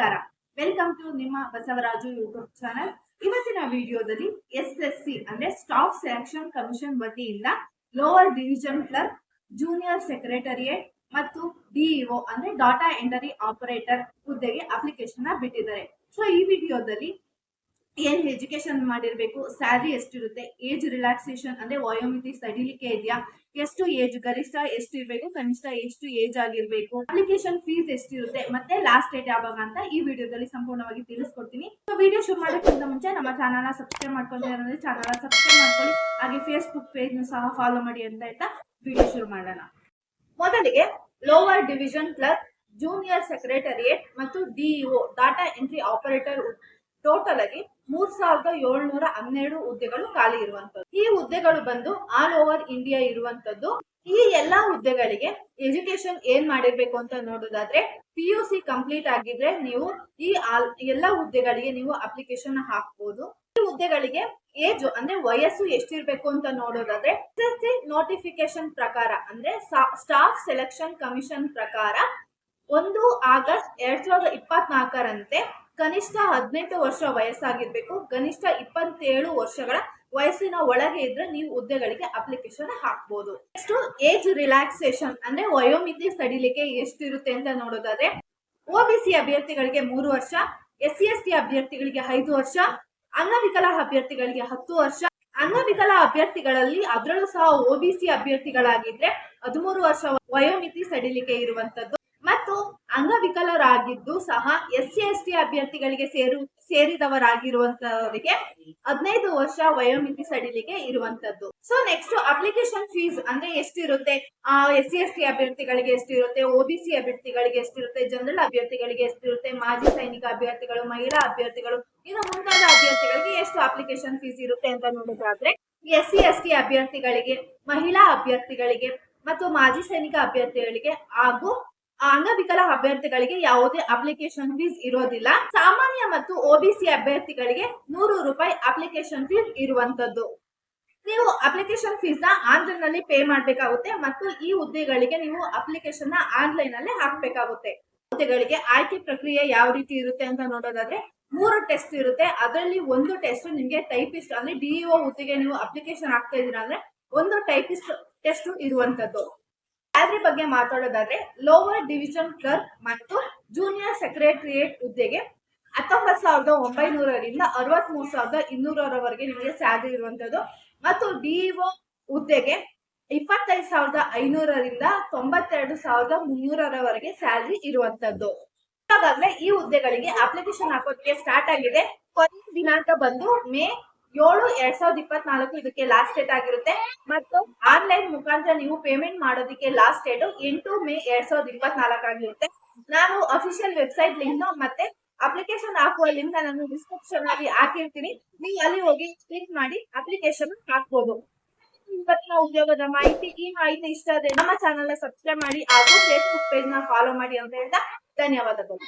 ನಮಸ್ಕಾರ. Welcome to ನಿಮ್ಮ Basavaraju YouTube channel ಇವತ್ತಿನ ವಿಡಿಯೋದಲ್ಲಿ ಎಸ್ ಎಸ್ ಸಿ ಅಂದ್ರೆ ಸ್ಟಾಫ್ ಸೆಲೆಕ್ಷನ್ ಕಮಿಷನ್ ವತಿಯಿಂದ lower division clerk junior secretariat ಮತ್ತು ಡಿಇಒ ಅಂದ್ರೆ ಡಾಟಾ ಎಂಟರಿ ಆಪರೇಟರ್ ಹುದ್ದೆಗೆ ಅಪ್ಲಿಕೇಶನ್ ಬಿಟ್ಟಿದ್ದಾರೆ. ಸೊ ಈ ವಿಡಿಯೋದಲ್ಲಿ ಏನ್ ಎಜುಕೇಶನ್ ಮಾಡಿರ್ಬೇಕು ಸ್ಯಾಲರಿ ಎಷ್ಟಿರುತ್ತೆ ಏಜ್ ರಿಲ್ಯಾಕ್ಸೇಷನ್ ಅಂದ್ರೆ ವಯೋಮಿತಿ ಸಡಿಲಿಕೆ ಇದೆಯಾ? ಎಷ್ಟು ಏಜ್ ಗರಿಷ್ಠ ಎಷ್ಟು ಇರಬೇಕು ಕನಿಷ್ಠ ಎಷ್ಟು ಏಜ್ ಆಗಿರ್ಬೇಕು? ಅಪ್ಲಿಕೇಶನ್ ಫೀಸ್ ಎಷ್ಟಿರುತ್ತೆ? ಮತ್ತೆ ಲಾಸ್ಟ್ ಡೇಟ್ ಯಾವಾಗ ಅಂತ ಈ ವಿಡಿಯೋದಲ್ಲಿ ಸಂಪೂರ್ಣವಾಗಿ ತಿಳಿಸ್ಕೊಡ್ತೀನಿ. ಸೊ ವಿಡಿಯೋ ಶುರು ಮಾಡೋಕ್ಕಿಂತ ಮುಂಚೆ ನಮ್ಮ ಚಾನಲ್ನ ಸಬ್ಸ್ಕ್ರೈಬ್ ಮಾಡ್ಕೊಂಡಿರೋದ್ರೆ ಚಾನಲ್ ಸಬ್ಸ್ಕ್ರೈಬ್ ಮಾಡ್ಕೊಳ್ಳಿ. ಹಾಗೆ ಫೇಸ್ಬುಕ್ ಪೇಜ್ ಸಹ ಫಾಲೋ ಮಾಡಿ ಅಂತ ಹೇಳ್ತಾ ವಿಡಿಯೋ ಶುರು ಮಾಡೋಣ. ಮೊದಲಿಗೆ lower division clerk junior secretariat ಮತ್ತು DEO data entry operator total ಆಗಿ ಮೂರ್ ಸಾವಿರದ ಏಳ್ನೂರ ಹನ್ನೆರಡು ಹುದ್ದೆಗಳು ಖಾಲಿ ಇರುವಂತದ್ದು ಈ ಹುದ್ದೆಗಳು ಬಂದು ಆಲ್ ಓವರ್ ಇಂಡಿಯಾ ಇರುವಂತದ್ದು ಈ ಎಲ್ಲಾ ಹುದ್ದೆಗಳಿಗೆ ಎಜುಕೇಶನ್ ಏನ್ ಮಾಡಿರ್ಬೇಕು ಅಂತ ನೋಡೋದಾದ್ರೆ ಪಿ ಯು ಸಿ ಕಂಪ್ಲೀಟ್ ಆಗಿದ್ರೆ ನೀವು ಈ ಎಲ್ಲಾ ಹುದ್ದೆಗಳಿಗೆ ನೀವು ಅಪ್ಲಿಕೇಶನ್ ಹಾಕ್ಬಹುದು ಈ ಹುದ್ದೆಗಳಿಗೆ ಏಜ್ ಅಂದ್ರೆ ವಯಸ್ಸು ಎಷ್ಟಿರ್ಬೇಕು ಅಂತ ನೋಡೋದಾದ್ರೆ ಎಸ್ ನೋಟಿಫಿಕೇಶನ್ ಪ್ರಕಾರ ಅಂದ್ರೆ ಸ್ಟಾಫ್ ಸೆಲೆಕ್ಷನ್ ಕಮಿಷನ್ ಪ್ರಕಾರ ಒಂದು ಆಗಸ್ಟ್ ಎರಡ್ ಸಾವಿರದ ಇಪ್ಪತ್ನಾಲ್ಕರಂತೆ ಕನಿಷ್ಠ ಹದಿನೆಂಟು ವರ್ಷ ವಯಸ್ಸಾಗಿರ್ಬೇಕು, ಕನಿಷ್ಠ ಇಪ್ಪತ್ತೇಳು ವರ್ಷಗಳ ವಯಸ್ಸಿನ ಒಳಗೆ ಇದ್ರೆ ನೀವು ಹುದ್ದೆಗಳಿಗೆ ಅಪ್ಲಿಕೇಶನ್ ಹಾಕ್ಬೋದು. ನೆಕ್ಸ್ಟ್ ಏಜ್ ರಿಲ್ಯಾಕ್ಸೇಷನ್ ಅಂದ್ರೆ ವಯೋಮಿತಿ ಸಡಿಲಿಕೆ ಎಷ್ಟಿರುತ್ತೆ ಅಂತ ನೋಡೋದಾದ್ರೆ ಒಬಿಸಿ ಅಭ್ಯರ್ಥಿಗಳಿಗೆ ಮೂರು ವರ್ಷ ಎಸ್ ಸಿ ಎಸ್ ಟಿ ಅಭ್ಯರ್ಥಿಗಳಿಗೆ ಐದು ವರ್ಷ, ಅಂಗವಿಕಲ ಅಭ್ಯರ್ಥಿಗಳಿಗೆ ಹತ್ತು ವರ್ಷ. ಅಂಗವಿಕಲ ಅಭ್ಯರ್ಥಿಗಳಲ್ಲಿ ಅದರಲ್ಲೂ ಸಹ ಒಬಿಸಿ ಅಭ್ಯರ್ಥಿಗಳಾಗಿದ್ರೆ ಹದಿಮೂರು ವರ್ಷ ವಯೋಮಿತಿ ಸಡಿಲಿಕೆ ಇರುವಂತದ್ದು. ಅಂಗವಿಕಲರಾಗಿದ್ದು ಸಹ ಎಸ್ ಸಿ ಅಭ್ಯರ್ಥಿಗಳಿಗೆ ಸೇರು ಸೇರಿದವರಾಗಿರುವಂತವರಿಗೆ ಹದಿನೈದು ವರ್ಷ ವಯೋಮಿತಿ ಸಡಿಲಿಕೆ ಇರುವಂತದ್ದು. ಸೊ ನೆಕ್ಸ್ಟ್ ಅಪ್ಲಿಕೇಶನ್ ಫೀಸ್ ಅಂದ್ರೆ ಎಷ್ಟಿರುತ್ತೆ? ಎಸ್ ಸಿ ಎಸ್ ಟಿ ಅಭ್ಯರ್ಥಿಗಳಿಗೆ ಎಷ್ಟಿರುತ್ತೆ ಒಬಿಸಿ ಅಭ್ಯರ್ಥಿಗಳಿಗೆ ಎಷ್ಟಿರುತ್ತೆ? ಜನರಲ್ ಅಭ್ಯರ್ಥಿಗಳಿಗೆ ಎಷ್ಟಿರುತ್ತೆ? ಮಾಜಿ ಸೈನಿಕ ಅಭ್ಯರ್ಥಿಗಳು, ಮಹಿಳಾ ಅಭ್ಯರ್ಥಿಗಳು, ಇನ್ನು ಮುಂತಾದ ಅಭ್ಯರ್ಥಿಗಳಿಗೆ ಎಷ್ಟು ಅಪ್ಲಿಕೇಶನ್ ಫೀಸ್ ಇರುತ್ತೆ ಅಂತ ನೋಡೋದಾದ್ರೆ ಎಸ್ ಸಿ ಎಸ್ ಟಿ ಅಭ್ಯರ್ಥಿಗಳಿಗೆ, ಮಹಿಳಾ ಅಭ್ಯರ್ಥಿಗಳಿಗೆ ಮತ್ತು ಮಾಜಿ ಸೈನಿಕ ಅಭ್ಯರ್ಥಿಗಳಿಗೆ ಹಾಗೂ ಅಂಗವಿಕಲ ಅಭ್ಯರ್ಥಿಗಳಿಗೆ ಯಾವುದೇ ಅಪ್ಲಿಕೇಶನ್ ಫೀಸ್ ಇರೋದಿಲ್ಲ. ಸಾಮಾನ್ಯ ಮತ್ತು ಒಬಿಸಿ ಅಭ್ಯರ್ಥಿಗಳಿಗೆ ನೂರು ರೂಪಾಯಿ ಅಪ್ಲಿಕೇಶನ್ ಫೀಸ್ ಇರುವಂತದ್ದು. ನೀವು ಅಪ್ಲಿಕೇಶನ್ ಫೀಸ್ನ ಆನ್ಲೈನ್ನಲ್ಲಿ ಪೇ ಮಾಡಬೇಕಾಗುತ್ತೆ ಮತ್ತು ಈ ಹುದ್ದೆಗಳಿಗೆ ನೀವು ಅಪ್ಲಿಕೇಶನ್ನ ಆನ್ಲೈನ್ನಲ್ಲಿ ಹಾಕಬೇಕಾಗುತ್ತೆ. ಹುದ್ದೆಗಳಿಗೆ ಆಯ್ಕೆ ಪ್ರಕ್ರಿಯೆ ಯಾವ ರೀತಿ ಇರುತ್ತೆ ಅಂತ ನೋಡೋದಾದ್ರೆ ಮೂರು ಟೆಸ್ಟ್ ಇರುತ್ತೆ. ಅದರಲ್ಲಿ ಒಂದು ಟೆಸ್ಟ್ ನಿಮಗೆ ಟೈಪಿಸ್ಟ್ ಅಂದ್ರೆ ಡಿಇಒ ಹುದ್ದೆಗೆ ನೀವು ಅಪ್ಲಿಕೇಶನ್ ಹಾಕ್ತಾ ಇದೀರಾ ಅಂದ್ರೆ ಒಂದು ಟೈಪಿಸ್ಟ್ ಟೆಸ್ಟ್ ಇರುವಂತದ್ದು. ಸ್ಯಾಲ್ರಿ ಬಗ್ಗೆ ಮಾತಾಡೋದಾದ್ರೆ ಲೋವರ್ ಡಿವಿಷನ್ ಕ್ಲರ್ಕ್ ಮತ್ತು ಜೂನಿಯರ್ ಸೆಕ್ರೆಟರಿಯೇಟ್ ಹುದ್ದೆಗೆ ಹತ್ತೊಂಬತ್ತು ಸಾವಿರದ ಒಂಬೈನೂರರಿಂದ ಅರವತ್ ಮೂರು ಸಾವಿರದ ಇನ್ನೂರವರೆಗೆ ನಿಮಗೆ ಸ್ಯಾಲ್ರಿ ಇರುವಂತದ್ದು. ಮತ್ತು ಡಿಇಒ ಹುದ್ದೆಗೆ ಇಪ್ಪತ್ತೈದು ಸಾವಿರದ ಐನೂರರಿಂದ ತೊಂಬತ್ತೆರಡು ಸಾವಿರದ ಮುನ್ನೂರರವರೆಗೆ ಸ್ಯಾಲ್ರಿ ಇರುವಂತದ್ದು. ಈ ಹುದ್ದೆಗಳಿಗೆ ಅಪ್ಲಿಕೇಶನ್ ಹಾಕೋದಕ್ಕೆ ಸ್ಟಾರ್ಟ್ ಆಗಿದೆ. ಕೊನೆಯ ದಿನಾಂಕ ಬಂದು ಮೇ ಏಳು ಎರಡ್ ಸಾವಿರದ ಇಪ್ಪತ್ನಾಲ್ಕು ಇದಕ್ಕೆ ಲಾಸ್ಟ್ ಡೇಟ್ ಆಗಿರುತ್ತೆ. ಮತ್ತು ಆನ್ಲೈನ್ ಮುಖಾಂತರ ನೀವು ಪೇಮೆಂಟ್ ಮಾಡೋದಕ್ಕೆ ಲಾಸ್ಟ್ ಡೇಟ್ ಎಂಟು ಮೇ ಎರಡ್ ಸಾವಿರದ ಇಪ್ಪತ್ನಾಲ್ಕು ಆಗಿರುತ್ತೆ. ನಾನು ಅಫಿಷಿಯಲ್ ವೆಬ್ಸೈಟ್ ಲಿಂಕ್ ಮತ್ತೆ ಅಪ್ಲಿಕೇಶನ್ ಹಾಕುವ ಲಿಂಕ್ ನಾನು ಡಿಸ್ಕ್ರಿಪ್ಷನ್ ಅಲ್ಲಿ ಹಾಕಿರ್ತೀನಿ. ನೀವು ಅಲ್ಲಿ ಹೋಗಿ ಕ್ಲಿಕ್ ಮಾಡಿ ಅಪ್ಲಿಕೇಶನ್ ಹಾಕ್ಬೋದು. ಇವತ್ತಿನ ಉದ್ಯೋಗದ ಮಾಹಿತಿ, ಈ ಮಾಹಿತಿ ಇಷ್ಟ ಆದ್ರೆ ನಮ್ಮ ಚಾನಲ್ ಸಬ್ಸ್ಕ್ರೈಬ್ ಮಾಡಿ ಹಾಗೂ ಫೇಸ್ಬುಕ್ ಪೇಜ್ನ ಫಾಲೋ ಮಾಡಿ ಅಂತ ಹೇಳ್ತಾ ಧನ್ಯವಾದಗಳು.